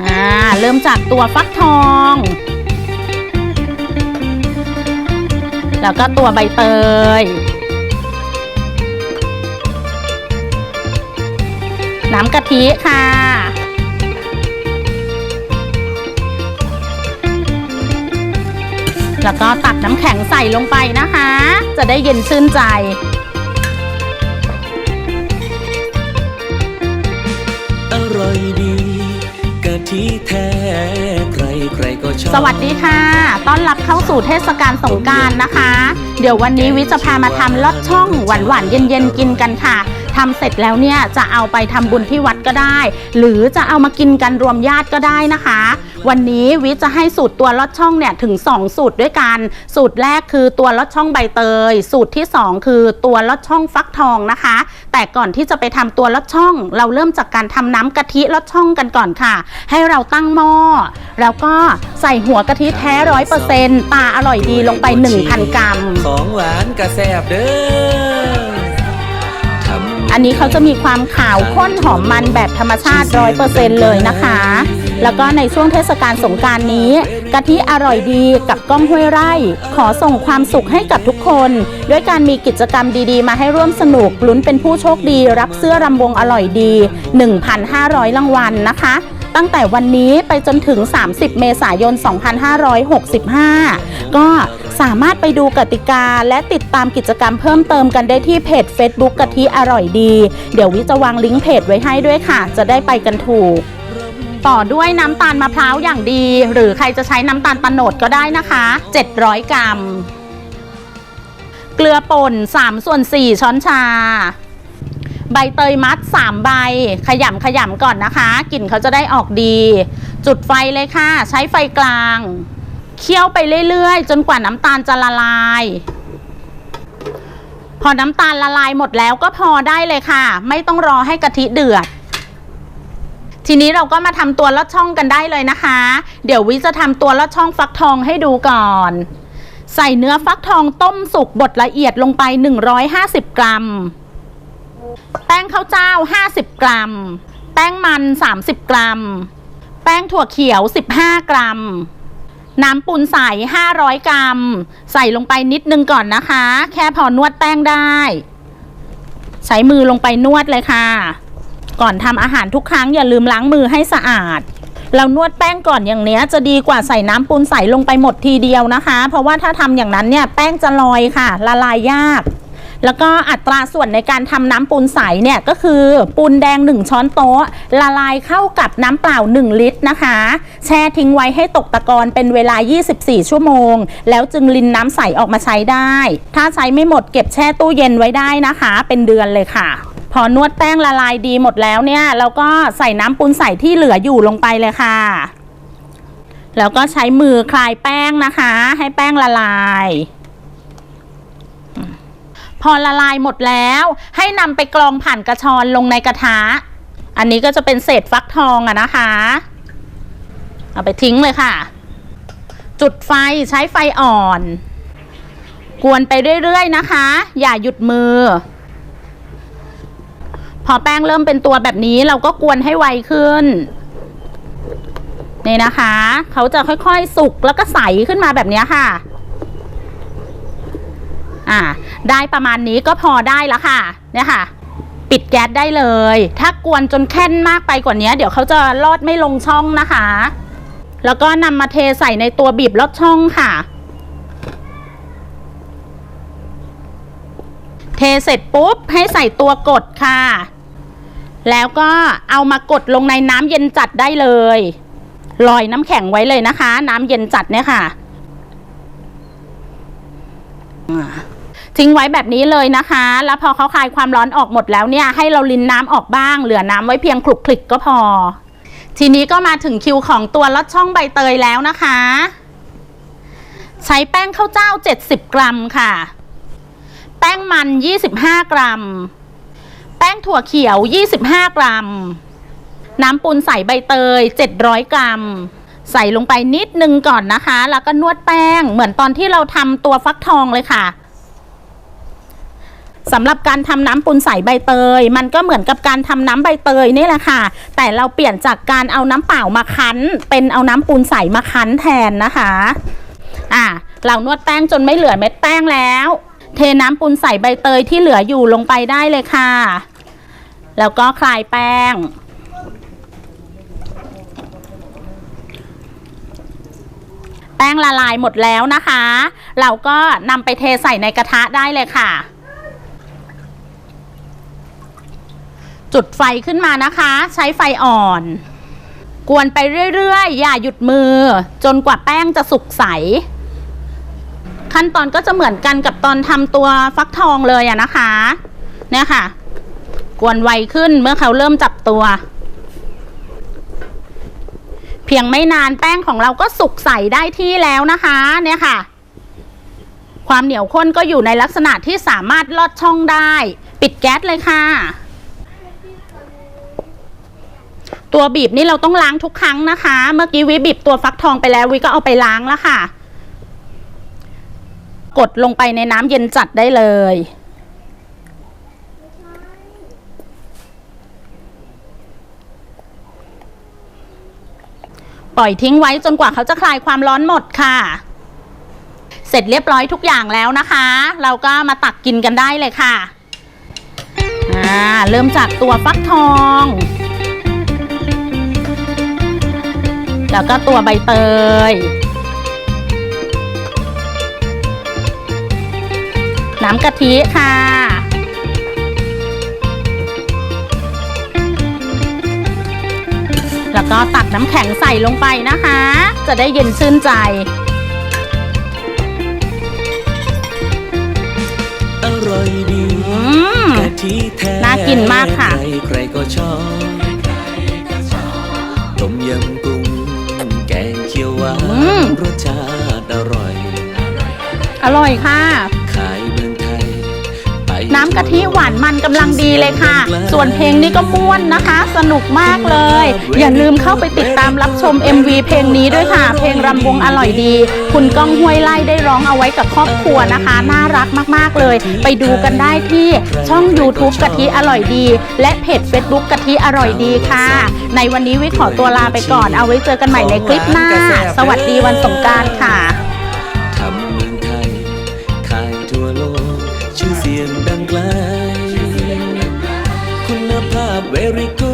อ่าเริ่มจากตัวฟักทอง แล้วก็ตัวใบเตย น้ำกะทิค่ะ แล้วก็ตัดน้ำแข็งใส่ลงไปนะคะ จะได้เย็นชื่นใจอร่อยดี ทิแท้ใครใครก็ชอบ สวัสดีค่ะ ต้อนรับเข้าสู่เทศกาลสงการนะคะ เดี๋ยววันนี้วิจะพามาทำลอดช่องหวานๆเย็นๆกินกันค่ะ ทำเสร็จแล้วเนี่ยจะเอาไปทำบุญที่วัดก็ได้ หรือจะเอามากินกันรวมญาติก็ได้นะคะ วันนี้วิจะให้สูตรตัวลอดช่องเนี่ยถึง 2 สูตรด้วยกัน สูตรแรกคือตัวลอดช่องใบเตย สูตรที่ 2 คือตัวลอดช่องฟักทองนะคะ แต่ก่อนที่จะไปทำตัวลอดช่อง เราเริ่มจากการทำน้ำกะทิลอดช่องกันก่อนค่ะ ให้เราตั้งหม้อแล้วก็ใส่หัวกะทิแท้ร้อยเปอร์เซ็นต์ตาอร่อยดีลงไป 1,000 กรัม ของหวานกระแซบเด้อ อันนี้เขาจะมีความขาวข้นหอมมันแบบธรรมชาติร้อยเปอร์เซ็นต์เลยนะคะ แล้วก็ในช่วงเทศกาลสงการนี้กะทิอร่อยดีกับก้องห้วยไร่ ขอส่งความสุขให้กับทุกคน ด้วยการมีกิจกรรมดีๆ มาให้ร่วมสนุกลุ้นเป็นผู้โชคดี รับเสื้อรำวงอร่อยดี 1,500 รางวัลนะคะตั้งแต่วันนี้ไปจนถึง 30 เมษายน 2565 ก็ สามารถไปดูกติกา และติดตามกิจกรรมเพิ่มเติมกันได้ที่เพจ Facebook กะทิอร่อยดี เดี๋ยววิจะวางลิงก์เพจไว้ให้ด้วยค่ะ จะได้ไปกันถูก ต่อด้วยน้ำตาลมะพร้าวอย่างดี หรือใครจะใช้น้ำตาลตะโนดก็ได้นะคะ 700 กรัม เกลือป่น3ส่วน4 ช้อนชา ใบเตยมัด 3 ใบ ขยำขยำก่อนนะคะ กลิ่นเขาจะได้ออกดี จุดไฟเลยค่ะ ใช้ไฟกลาง เคี่ยวไปเรื่อยๆ จนกว่าน้ำตาลจะละลาย พอน้ำตาลละลายหมดแล้วก็พอได้เลยค่ะ ไม่ต้องรอให้กะทิเดือด ทีนี้เราก็มาทำตัวลอดช่องกันได้เลยนะคะ เดี๋ยววิจะทำตัวลอดช่องฟักทองให้ดูก่อน ใส่เนื้อฟักทองต้มสุกบดละเอียดลงไป 150 กรัม แป้งข้าวเจ้า 50 กรัม แป้งมัน 30 กรัม แป้งถั่วเขียว 15 กรัม น้ำปูนใส 500 กรัม ใส่ลงไปนิดนึงก่อนนะคะ แค่พอนวดแป้งได้ ใช้มือลงไปนวดเลยค่ะ ก่อนทำอาหารทุกครั้งอย่าลืมล้างมือให้สะอาด เรานวดแป้งก่อนอย่างเนี้ย จะดีกว่าใส่น้ำปูนใสลงไปหมดทีเดียวนะคะ เพราะว่าถ้าทำอย่างนั้นเนี่ยแป้งจะลอยค่ะ ละลายยาก แล้วก็อัตราส่วนในการทำน้ำปูนใสเนี่ยก็คือปูนแดง 1 ช้อนโต๊ะ ละลายเข้ากับน้ำเปล่า 1 ลิตรนะคะ แช่ทิ้งไว้ให้ตกตะกอนเป็นเวลา 24 ชั่วโมง แล้วจึงลินน้ำใสออกมาใช้ได้ ถ้าใช้ไม่หมดเก็บแช่ตู้เย็นไว้ได้นะคะ เป็นเดือนเลยค่ะ พอนวดแป้งละลายดีหมดแล้วเนี่ยเราก็ใส่น้ำปูนใสที่เหลืออยู่ลงไปเลยค่ะแล้วก็ใช้มือคลายแป้งนะคะ ให้แป้งละลาย อละลายหมดแล้ว ให้นำไปกรองผ่านกระชอนลงในกระทะ อันนี้ก็จะเป็นเศษฟักทองอะนะคะ เอาไปทิ้งเลยค่ะ จุดไฟใช้ไฟอ่อน กวนไปเรื่อยๆนะคะ อย่าหยุดมือ พอแป้งเริ่มเป็นตัวแบบนี้เราก็กวนให้ไวขึ้นนี่นะคะ เขาจะค่อยๆสุกแล้วก็ใสขึ้นมาแบบนี้ค่ะ อ่า ได้ประมาณนี้ก็พอได้แล้วค่ะ เนี่ยค่ะ ปิดแก๊สได้เลย ถ้ากวนจนแค่นมากไปกว่านี้ เดี๋ยวเขาจะลอดไม่ลงช่องนะคะ แล้วก็นำมาเทใส่ในตัวบีบลอดช่องค่ะ เทเสร็จปุ๊บให้ใส่ตัวกดค่ะ แล้วก็เอามากดลงในน้ำเย็นจัดได้เลยลอยน้ำแข็งไว้เลยนะคะ น้ำเย็นจัดเนี่ยค่ะ ทิ้งไว้แบบนี้เลยนะคะ แล้วพอเขาคลายความร้อนออกหมดแล้วเนี่ยให้เราลินน้ำออกบ้าง เหลือน้ำไว้เพียงคลุกคลิกก็พอ ทีนี้ก็มาถึงคิวของตัวลอดช่องใบเตยแล้วนะคะ ใช้แป้งข้าวเจ้า 70 กรัมค่ะ แป้งมัน 25 กรัม แป้งถั่วเขียว 25 กรัม น้ำปูนใส่ใบเตย 700 กรัมใส่ลงไปนิดนึงก่อนนะคะ แล้วก็นวดแป้งเหมือนตอนที่เราทำตัวฟักทองเลยค่ะ สำหรับการทำน้ำปูนใสใบเตย มันก็เหมือนกับการทำน้ำใบเตยนี่แหละค่ะ แต่เราเปลี่ยนจากการเอาน้ำเปล่ามาคั้น เป็นเอาน้ำปูนใสมาคั้นแทนนะคะอะเรานวดแป้งจนไม่เหลือเม็ดแป้งแล้ว เทน้ำปูนใสใบเตยที่เหลืออยู่ลงไปได้เลยค่ะ แล้วก็คลายแป้งแป้งละลายหมดแล้วนะคะ เราก็นำไปเทใส่ในกระทะได้เลยค่ะ จุดไฟขึ้นมานะคะ ใช้ไฟอ่อน กวนไปเรื่อยๆ อย่าหยุดมือ จนกว่าแป้งจะสุกใส ขั้นตอนก็จะเหมือนกันกับตอนทำตัวฟักทองเลยอะนะคะเนี่ยค่ะ กวนไวขึ้นเมื่อเขาเริ่มจับตัว เพียงไม่นานแป้งของเราก็สุกใสได้ที่แล้วนะคะเนี่ยค่ะความเหนียวข้นก็อยู่ในลักษณะที่สามารถลอดช่องได้ ปิดแก๊สเลยค่ะ ตัวบีบนี่เราต้องล้างทุกครั้งนะคะ เมื่อกี้วิบีบตัวฟักทองไปแล้ววิก็เอาไปล้างแล้วค่ะ กดลงไปในน้ำเย็นจัดได้เลยปล่อยทิ้งไว้จนกว่าเขาจะคลายความร้อนหมดค่ะ เสร็จเรียบร้อยทุกอย่างแล้วนะคะ เราก็มาตักกินกันได้เลยค่ะ อ่า เริ่มจากตัวฟักทอง แล้วก็ตัวใบเตย น้ำกะทิค่ะ แล้วก็ตักน้ำแข็งใส่ลงไปนะคะ จะได้เย็นชื่นใจอร่อยดีอืมกะทิแท้น่ากินมากค่ะ ใครใครก็ชอบต้มยำ รสชาติอร่อย อร่อยค่ะ น้ำกะทิหวานมันกำลังดีเลยค่ะ ส่วนเพลงนี้ก็ม่วนนะคะ สนุกมากเลย อย่าลืมเข้าไปติดตามรับชม MV เพลงนี้ด้วยค่ะ เพลงรำวงอร่อยดี คุณก้องห้วยไล่ได้ร้องเอาไว้กับครอบครัวนะคะ น่ารักมากๆเลย ไปดูกันได้ที่ช่อง YouTube กะทิอร่อยดี และเพจ Facebook กะทิอร่อยดีค่ะ ในวันนี้วิขอตัวลาไปก่อน เอาไว้เจอกันใหม่ในคลิปหน้า สวัสดีวันสงกรารค่ะ ไกล คุณภาพ very good